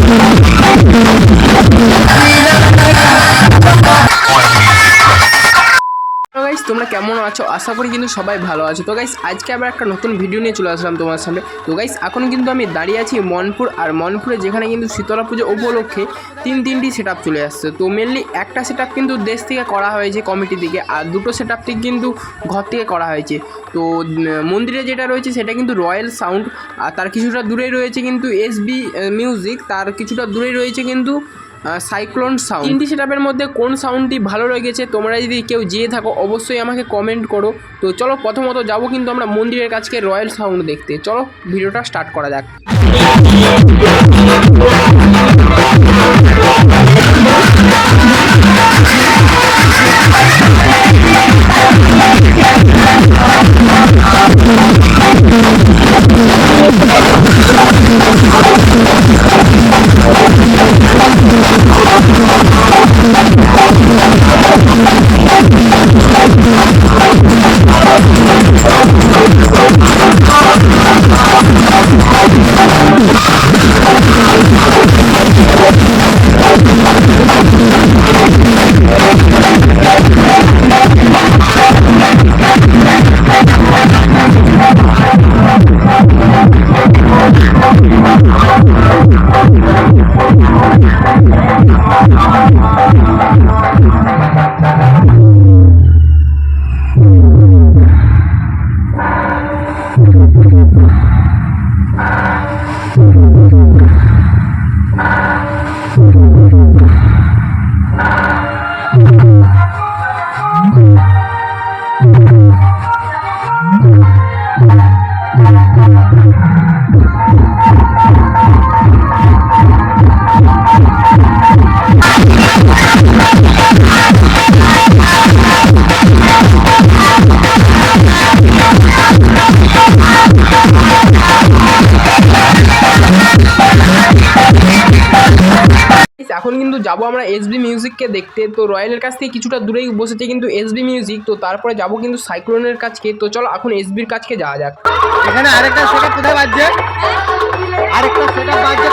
Thank you. তোমরা কেমন আছো? আশা করি কিন্তু সবাই ভালো আছো। তো গাইস আজকে আবার একটা নতুন ভিডিও নিয়ে চলে আসলাম তোমার সামনে। তো গাইস এখন কিন্তু আমি দাঁড়িয়ে আছি মনপুর, আর মনপুরে যেখানে কিন্তু শীতলা পুজো উপলক্ষে তিন তিনটি সেট চলে আসছে। তো মেনলি একটা সেট কিন্তু দেশ থেকে করা হয়েছে কমিটি থেকে, আর দুটো সেট কিন্তু ঘর থেকে করা হয়েছে। তো মন্দিরে যেটা রয়েছে সেটা কিন্তু রয়্যাল সাউন্ড, আর তার কিছুটা দূরেই রয়েছে কিন্তু এসবি মিউজিক তার কিছুটা দূরেই রয়েছে কিন্তু সাইক্লোন সাউন্ড তিনটি সেটআপের মধ্যে কোন সাউন্ডটি ভালো লেগেছে? তোমরা যদি কেউ যেয়ে থাকো, অবশ্যই আমাকে কমেন্ট করো। তো চলো, প্রথমত যাব কিন্তু আমরা মন্দিরের কাছকে রয়্যাল সাউন্ড দেখতে। চলো, ভিডিওটা স্টার্ট করা যাক। এখন কিন্তু যাব আমরা এস বি মিউজিককে দেখতে। তো রয়্যালের কাছ থেকে কিছুটা দূরেই বসেছে কিন্তু এস বি মিউজিক তো তারপরে যাব কিন্তু সাইক্লোনের কাছকে। তো চলো এখন এসবির কাছকে যাওয়া যাক। এখানে আরেকটা সেটা কোথায় বাজছে? আরেকটা সেটা বাজছে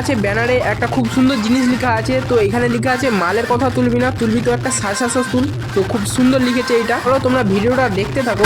কাছে ব্যানারে একটা খুব সুন্দর জিনিস লেখা আছে। তো এখানে লেখা আছে, মালের কথা তুলবি না, তুলবি তো একটা শাসা তুল তো খুব সুন্দর লিখেছে এটা। চলো তোমরা ভিডিওটা দেখতে থাকো।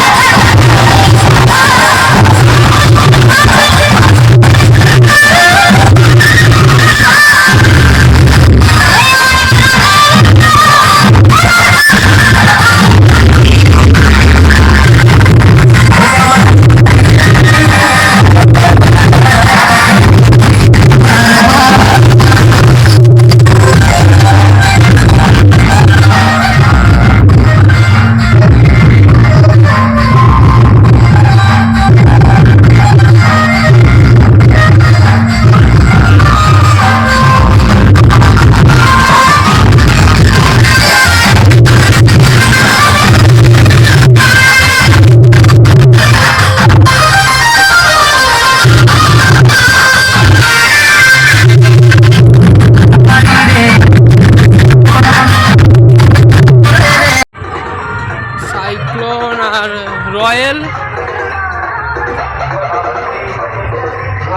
রয়্যাল।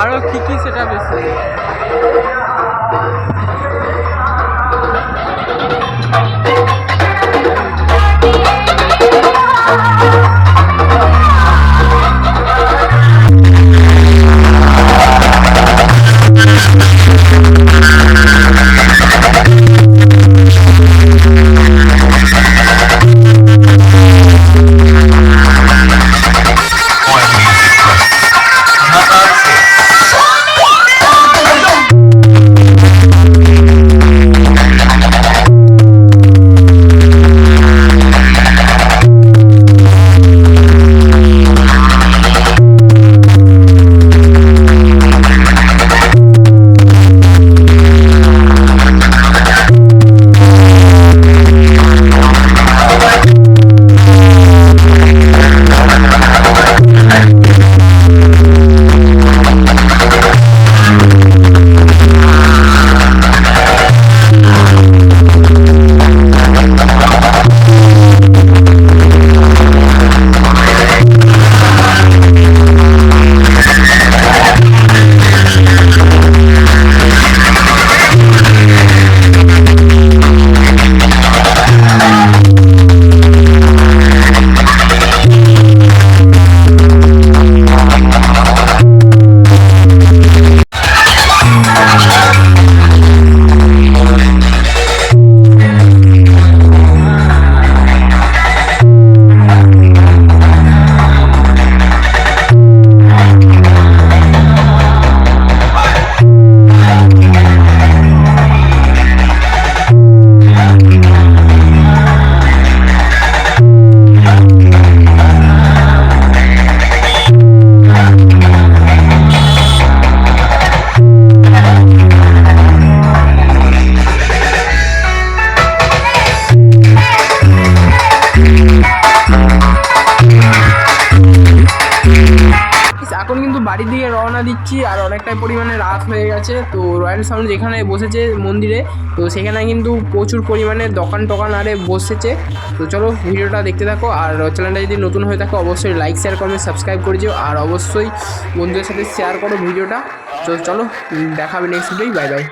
আরও কি কি সেটা বেশি? এখন কিন্তু বাড়ির দিকে রওনা দিচ্ছি আর অনেকটাই পরিমাণে রাত হয়ে গেছে। তো রয়্যাল সাউন্ড যেখানে বসেছে মন্দিরে, তো সেখানে কিন্তু প্রচুর পরিমাণে দোকান টোকান আরে বসেছে। তো চলো ভিডিওটা দেখতে থাকো আর চ্যানেলটা যদি নতুন হয়ে থাকো, অবশ্যই লাইক শেয়ার করবে সাবস্ক্রাইব করে দিও আর অবশ্যই বন্ধুদের সাথে শেয়ার করো ভিডিওটা। তো চলো দেখাবে নেক্সট ভিডিওই বাই বাই